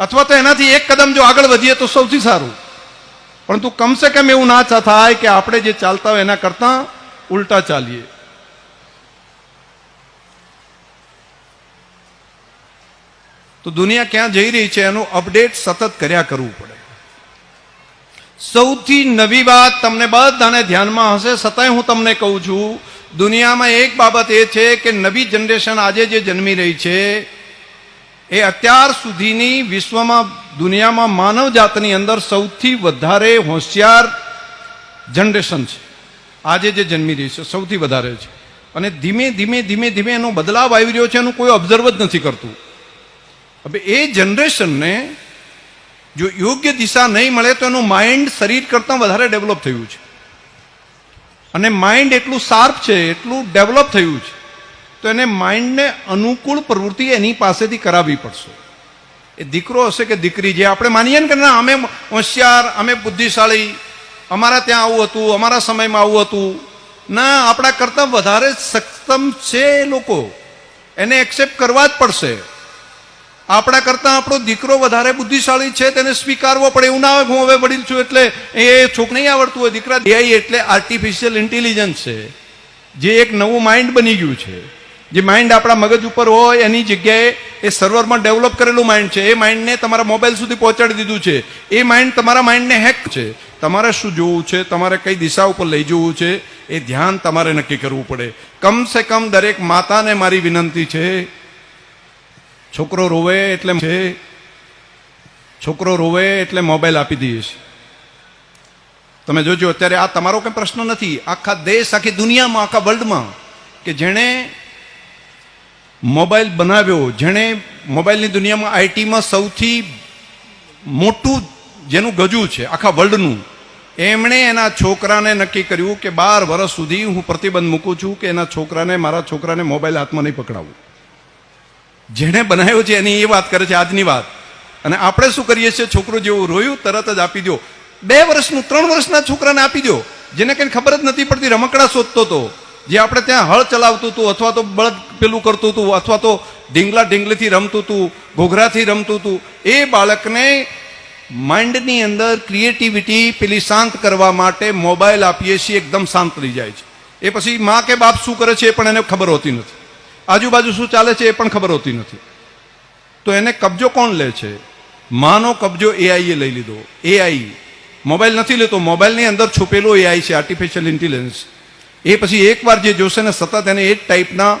અથવા તો એનાથી એક કદમ જો આગળ વધીએ તો સૌથી સારું. પરંતુ કમસે કમ એવું ના થાય કે આપણે જે ચાલતા હોય એના કરતાં ઉલટા ચાલીએ. તો દુનિયા ક્યાં જઈ રહી છે એનું અપડેટ સતત કર્યા કરવું પડે. સૌથી નવી વાત તમને બધાને ધ્યાનમાં હશે છતાંય હું તમને કહું છું, દુનિયામાં એક બાબત એ છે કે નવી જનરેશન આજે જે જન્મી રહી છે એ અત્યાર સુધીની વિશ્વમાં દુનિયામાં માનવ જાતની અંદર સૌથી વધારે હોશિયાર જનરેશન છે. આજે જે જન્મી રહી છે, સૌથી વધારે છે. અને ધીમે ધીમે ધીમે ધીમે એનો બદલાવ આવી રહ્યો છે, એનું કોઈ ઓબ્ઝર્વ જ નથી કરતું. હવે એ જનરેશનને જો યોગ્ય દિશા નહીં મળે તો એનું માઇન્ડ શરીર કરતાં વધારે ડેવલપ થયું છે. અને માઇન્ડ એટલું શાર્પ છે, એટલું ડેવલપ થયું છે. તો એને માઇન્ડને અનુકૂળ પ્રવૃત્તિ એની પાસેથી કરાવવી પડશે. એ દીકરો હશે કે દીકરી, જે આપણે માનીએ ને કે ના, અમે હોશિયાર, અમે બુદ્ધિશાળી, અમારા ત્યાં આવું હતું, અમારા સમયમાં આવું હતું. ના, આપણા કરતાં વધારે સક્ષમ છે એ લોકો. એને એક્સેપ્ટ કરવા જ પડશે. આપણા કરતાં આપણો દીકરો વધારે બુદ્ધિશાળી છે, તેને સ્વીકારવો પડે. એવું ના આવે હું હવે વડીલ છું એટલે એ છોક નહીં આવડતું હોય, દીકરા એઆઈ એટલે આર્ટિફિશિયલ ઇન્ટેલિજન્સ છે. જે એક નવું માઇન્ડ બની ગયું છે. જે માઇન્ડ આપણા મગજ ઉપર હોય, એની જગ્યાએ એ સર્વરમાં ડેવલપ કરેલું માઇન્ડ છે. એ માઇન્ડને તમારા મોબાઈલ સુધી પહોંચાડી દીધું છે. એ માઇન્ડ તમારા માઇન્ડને હેક છે. તમારે શું જોવું છે? તમારે કઈ દિશા ઉપર લઈ જવું છે? એ ધ્યાન તમારે નક્કી કરવું પડે. કમસે કમ દરેક માતાને મારી વિનંતી છે. છોકરો રોવે એટલે છે. છોકરો રોવે એટલે મોબાઈલ આપી દઈએ છીએ. તમે જોજો, અત્યારે આ તમારો કંઈ પ્રશ્ન નથી. આખા દેશ, આખી દુનિયામાં, આખા વર્લ્ડમાં કે જેણે મોબાઈલ બનાવ્યો, જેણે મોબાઈલની દુનિયામાં આઈટીમાં સૌથી મોટું જેનું ગજું છે, આખા વર્લ્ડનું, એમણે એના છોકરાને નક્કી કર્યું કે બાર વર્ષ સુધી હું પ્રતિબંધ મૂકું છું કે એના છોકરાને, મારા છોકરાને મોબાઈલ હાથમાં નહીં પકડાવું. જેણે બનાવ્યો છે, એની એ વાત કરે છે, આજની વાત. અને આપણે શું કરીએ છીએ, છોકરો જેવું રોયું, તરત જ આપી દો બે વર્ષનું, ત્રણ વર્ષના છોકરાને આપી દો જેને કંઈ ખબર જ નથી પડતી, રમકડા શોધતો હતો જે આપણે ત્યાં હળ ચલાવતું હતું, અથવા તો બળદ પેલું કરતું હતું, અથવા તો ઢીંગલા ઢીંગલીથી રમતું હતું, ઘોઘરાથી રમતું હતું, એ બાળકને માઇન્ડની અંદર ક્રિએટિવિટી પેલી શાંત કરવા માટે મોબાઈલ આપીએ છીએ, એકદમ શાંત થઈ જાય છે. એ પછી મા કે બાપ શું કરે છે એ પણ એને ખબર હોતી નથી. આજુબાજુ શું ચાલે છે એ પણ ખબર હોતી નથી. તો એને કબજો કોણ લે છે? માનો કબજો એઆઈએ લઈ લીધો. એઆઈ મોબાઈલ નથી લેતો. મોબાઈલની અંદર છુપેલો એઆઈ છે આર્ટિફિશિયલ ઇન્ટેલિજન્સ એ પછી એકવાર જે જોશે ને સતત એને એ જ ટાઈપના